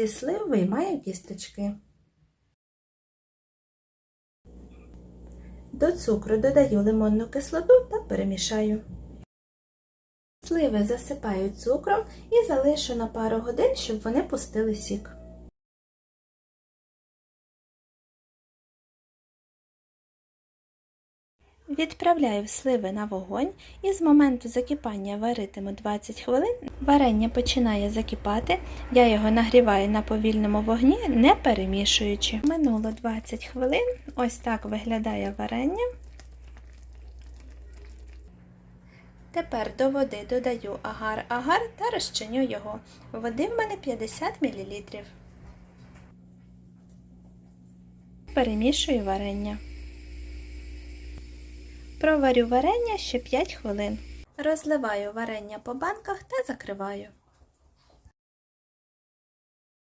Зі слив виймаю кісточки. До цукру додаю лимонну кислоту та перемішаю. Сливи засипаю цукром і залишу на пару годин, щоб вони пустили сік. Відправляю сливи на вогонь і з моменту закипання варитиму 20 хвилин. Варення починає закипати, я його нагріваю на повільному вогні, не перемішуючи. Минуло 20 хвилин, ось так виглядає варення. Тепер до води додаю агар-агар та розчиню його. Води в мене 50 мл. Перемішую варення. Проварю варення ще 5 хвилин. Розливаю варення по банках та закриваю.